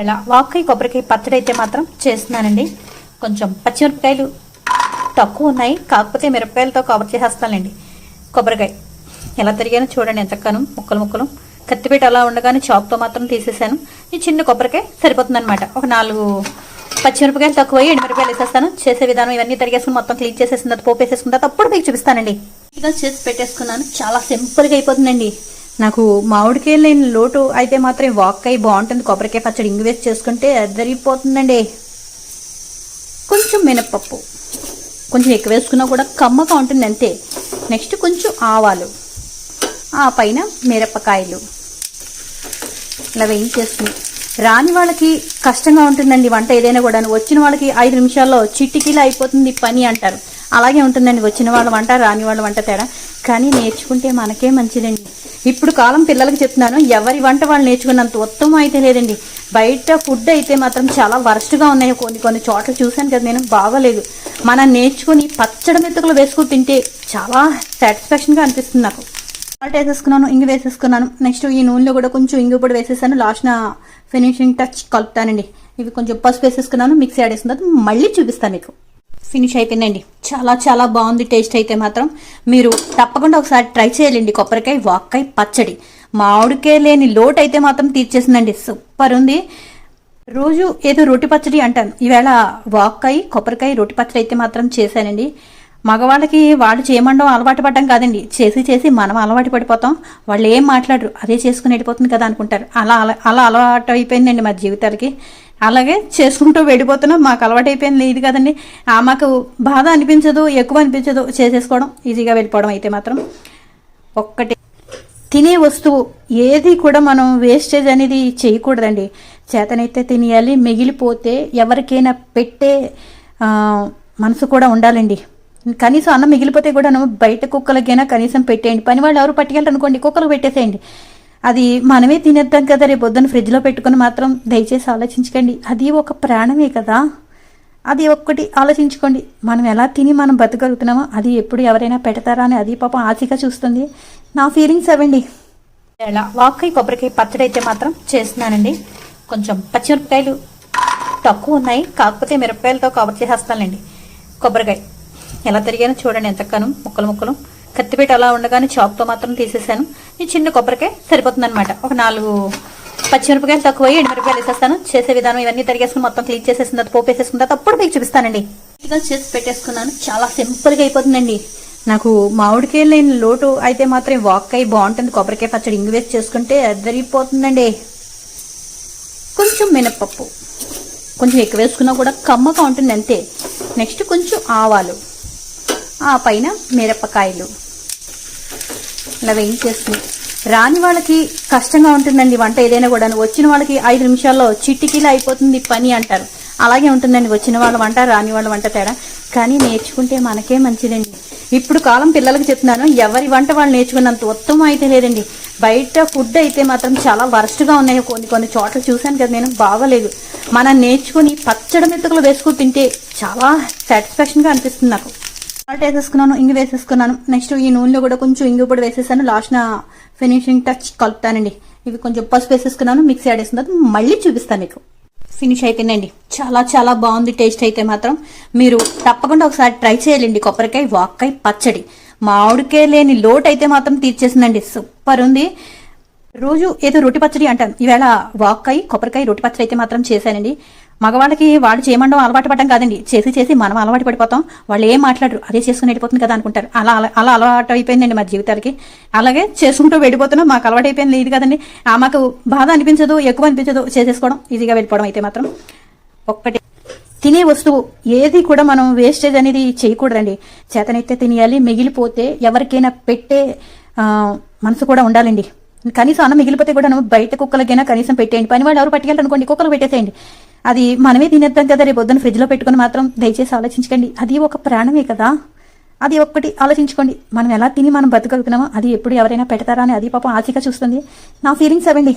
ఇలా వాకాయ కొబ్బరికాయ పచ్చడి అయితే మాత్రం చేస్తున్నానండి. కొంచెం పచ్చిమిరపకాయలు తక్కువ ఉన్నాయి. కాకపోతే మిరపకాయలతో కవర్ చేసేస్తానండి కొబ్బరికాయ ఎలా తిరిగానో చూడండి ఎంతగానో ముక్కలు ముక్కలు. కత్తిపేట అలా ఉండగానే చాక్తో మాత్రం తీసేసాను. ఈ చిన్న కొబ్బరికాయ సరిపోతుందనమాట ఒక నాలుగు పచ్చిమిరపకాయలు తక్కువ ఎండుమిరపకాయలు వేసేస్తాను. చేసే విధానం ఇవన్నీ తరిగేసుకుని మొత్తం క్లీన్ చేసేసిన తర్వాత పోపు వేసేసుకున్న తర్వాత అప్పుడు మీకు చూపిస్తానండి. చేసి పెట్టేసుకున్నాను. చాలా సింపుల్గా అయిపోతుందండి. నాకు మామిడికాయలు లేని లోటు అయితే మాత్రం ఈ వాక్కాయ బాగుంటుంది. కొబ్బరికాయ పచ్చడి ఇంగు వేసి చేసుకుంటే అద్దరిపోతుందండి కొంచెం మినప్పప్పు కొంచెం ఎక్కువ వేసుకున్నా కూడా కమ్మగా ఉంటుంది అంతే. నెక్స్ట్ కొంచెం ఆవాలు. ఆ పైన మిరపకాయలు. ఇలా వేయించేసుకుని. రాని వాళ్ళకి కష్టంగా ఉంటుందండి వంట ఏదైనా కూడా వచ్చిన వాళ్ళకి ఐదు నిమిషాల్లో చిట్టికీలో అయిపోతుంది పని అంటారు. అలాగే ఉంటుందండి. వచ్చిన వాళ్ళ వంట రాని వాళ్ళ వంట తేడా. కానీ నేర్చుకుంటే మనకే మంచిదండి. ఇప్పుడు కాలం పిల్లలకి చెప్తున్నాను ఎవరి వంట వాళ్ళు నేర్చుకున్నంత ఉత్తమం అయితే లేదండి. బయట ఫుడ్ అయితే మాత్రం చాలా వరస్ట్గా ఉన్నాయి కొన్ని కొన్ని చోట్ల చూశాను కదా నేను బాగోలేదు. మనం నేర్చుకుని పచ్చడి మెతుకులు వేసుకుని తింటే చాలా సాటిస్ఫాక్షన్గా అనిపిస్తుంది నాకు. సాల్ట్ వేసేసుకున్నాను ఇంగు వేసేసుకున్నాను. నెక్స్ట్ ఈ నూనెలో కూడా కొంచెం ఇంగు కూడా వేసేసాను. లాస్ట్న ఫినిషింగ్ టచ్ కలుపుతానండి. ఇవి కొంచెం పసుపు వేసేసుకున్నాను మిక్సీ ఆడేసిన తర్వాత మళ్ళీ చూపిస్తాను మీకు. ఫినిష్ అయిపోయిందండి. చాలా చాలా బాగుంది. టేస్ట్ అయితే మాత్రం మీరు తప్పకుండా ఒకసారి ట్రై చేయాలండి కొబ్బరికాయ వాక్కాయ పచ్చడి. మామిడికాయ లేని లోటు అయితే మాత్రం తీర్చేసిందండి. సూపర్ ఉంది. రోజు ఏదో రొట్టి పచ్చడి అంటాను. ఈవేళ వాక్కాయ కొబ్బరికాయ రొట్టి పచ్చడి అయితే మాత్రం చేశానండి. మగవాళ్ళకి వాళ్ళు చేయమండం అలవాటు పడ్డం కాదండి. చేసి చేసి మనం అలవాటు పడిపోతాం. వాళ్ళు ఏం మాట్లాడరు. అదే చేసుకుని వెళ్ళిపోతుంది కదా అనుకుంటారు. అలా అలా అలా అలవాటు అయిపోయిందండి మా జీవితాలకి. అలాగే చేసుకుంటూ వెళ్ళిపోతున్నాం. మాకు అలవాటు అయిపోయింది ఇది కదండి. ఆ మాకు బాధ అనిపించదు ఎక్కువ అనిపించదు చేసేసుకోవడం. ఈజీగా వెళ్ళిపోవడం అయితే మాత్రం. ఒక్కటి తినే వస్తువు ఏది కూడా మనం వేస్టేజ్ అనేది చేయకూడదండి. చేతనైతే తినేయాలి. మిగిలిపోతే ఎవరికైనా పెట్టే మనసు కూడా ఉండాలండి. కనీసం అన్నం మిగిలిపోతే కూడా బయట కుక్కలకైనా కనీసం పెట్టేయండి. పని వాళ్ళు ఎవరు పట్టుకెళ్ళారు అనుకోండి కుక్కలకు పెట్టేసేయండి. అది మనమే తినేద్దాం కదా రేపు పొద్దున్న ఫ్రిడ్జ్లో పెట్టుకుని మాత్రం దయచేసి ఆలోచించకండి. అది ఒక ప్రాణమే కదా. అది ఒక్కటి ఆలోచించుకోండి. మనం ఎలా తిని మనం బతకగలుగుతున్నామో అది ఎప్పుడు ఎవరైనా పెడతారా అని అది పాపం ఆశగా చూస్తుంది. నా ఫీలింగ్స్ అవండి. ఎలా వాకాయ కొబ్బరికాయ పచ్చడి అయితే మాత్రం చేస్తున్నానండి. కొంచెం పచ్చిమిరపకాయలు తక్కువ ఉన్నాయి. కాకపోతే మిరపకాయలతో కవర్ చేసేస్తానండి కొబ్బరికాయ ఎలా తిరిగానో చూడండి ఎంతగానో ముక్కలు ముక్కలు. కత్తిపీట అలా ఉండగానే చాక్తో మాత్రం తీసేసాను. ఈ చిన్న కొబ్బరికాయ సరిపోతుంది అనమాట ఒక నాలుగు పచ్చిమిరపకాయలు తక్కువ ఎండుమిరపకాయలు వేసేస్తాను. చేసే విధానం ఇవన్నీ తరిగేసుకుని మొత్తం క్లీన్ చేసేసిన తర్వాత పోపు వేసేసుకున్న తర్వాత అప్పుడు మీకు చూపిస్తానండి. చేసి పెట్టేసుకున్నాను. చాలా సింపుల్గా అయిపోతుందండి. నాకు మామిడికాయ లేని లోటు అయితే మాత్రం వాక్ వాక్కాయ బాగుంటుంది. కొబ్బరికాయ పచ్చడి ఇంగు వేసి చేసుకుంటే అద్దరిపోతుందండి కొంచెం మినప్పప్పు. కొంచెం ఎక్కువ వేసుకున్నా కూడా కమ్మగా ఉంటుంది అంతే నెక్స్ట్ కొంచెం ఆవాలు. ఆ పైన మిరపకాయలు. ఇలా వేయించేస్తుంది. రాని వాళ్ళకి కష్టంగా ఉంటుందండి వంట ఏదైనా కూడా వచ్చిన వాళ్ళకి ఐదు నిమిషాల్లో చిట్టికిలా అయిపోతుంది పని అంటారు. అలాగే ఉంటుందండి వచ్చిన వాళ్ళ వంట రాని వాళ్ళ వంట తేడా. కానీ నేర్చుకుంటే మనకే మంచిదండి. ఇప్పుడు కాలం పిల్లలకి చెప్తున్నాను ఎవరి వంట వాళ్ళు నేర్చుకున్నంత ఉత్తమం అయితే లేదండి. బయట ఫుడ్ అయితే మాత్రం చాలా వరస్ట్గా ఉన్నాయి. కొన్ని కొన్ని చోట్ల చూశాను కదా నేను బాగోలేదు. మనం నేర్చుకుని పచ్చడి మెతుకులు వేసుకుని తింటే చాలా సాటిస్ఫాక్షన్గా అనిపిస్తుంది నాకు. సాల్ట్ వేసేసుకున్నాను ఇంగు వేసేసుకున్నాను. నెక్స్ట్ ఈ నూనెలో కూడా కొంచెం ఇంగు పొడి వేసేసాను. నా ఫినిషింగ్ టచ్ కలుపుతానండి. ఇవి కొంచెం పసుపు వేసేసుకున్నాను మిక్సీ ఆడేసిన తర్వాత మళ్ళీ చూపిస్తాను మీకు. ఫినిష్ అయిపోయిందండి. చాలా చాలా బాగుంది. టేస్ట్ అయితే మాత్రం మీరు తప్పకుండా ఒకసారి ట్రై చేయాలండి. కొబ్బరికాయ వాక్కాయ పచ్చడి. మామిడికాయ లేని లోటు అయితే మాత్రం తీర్చేసిందండి. సూపర్ ఉంది. రోజు ఏదో రొట్టి పచ్చడి అంటాను ఈవేళ వాక్కాయ కొబ్బరికాయ రొట్టి పచ్చడి అయితే మాత్రం చేశానండి. మగవాళ్ళకి వాళ్ళు చేయమండం అలవాటు పడడం కాదండి. చేసి చేసి మనం అలవాటు పడిపోతాం. వాళ్ళు ఏం మాట్లాడరు. అదే చేసుకుని వెళ్ళిపోతుంది కదా అనుకుంటారు. అలా అలా అలా అలవాటు అయిపోయిందండి మా జీవితాలకి. అలాగే చేసుకుంటూ వెళ్ళిపోతున్నాం. మాకు అలవాటు అయిపోయింది. ఇది కదండి. ఆ మాకు బాధ అనిపించదు ఎక్కువ అనిపించదు చేసేసుకోవడం. ఈజీగా వెళ్ళిపోవడం అయితే మాత్రం. ఒక్కటి. తినే వస్తువు ఏది కూడా మనం వేస్టేజ్ అనేది చేయకూడదండి. చేతనైతే తినేయాలి మిగిలిపోతే ఎవరికైనా పెట్టే మనసు కూడా ఉండాలండి. కనీసం అన్నం మిగిలిపోతే కూడా బయట కుక్కలకైనా కనీసం పెట్టేయండి. పని వాళ్ళు ఎవరు పట్టుకెళ్ళరు అనుకోండి కుక్కలు పెట్టేసేయండి. అది మనమే తినేద్దాం కదా రేపు పొద్దున్న ఫ్రిడ్జ్లో పెట్టుకుని మాత్రం దయచేసి ఆలోచించకండి. అది ఒక ప్రాణమే కదా. అది ఒక్కటి ఆలోచించుకోండి. మనం ఎలా తిని మనం బతకగలుగుతున్నామో అది ఎప్పుడు ఎవరైనా పెడతారా అని అది పాపం ఆశగా చూస్తుంది. నా ఫీలింగ్స్ అవండి.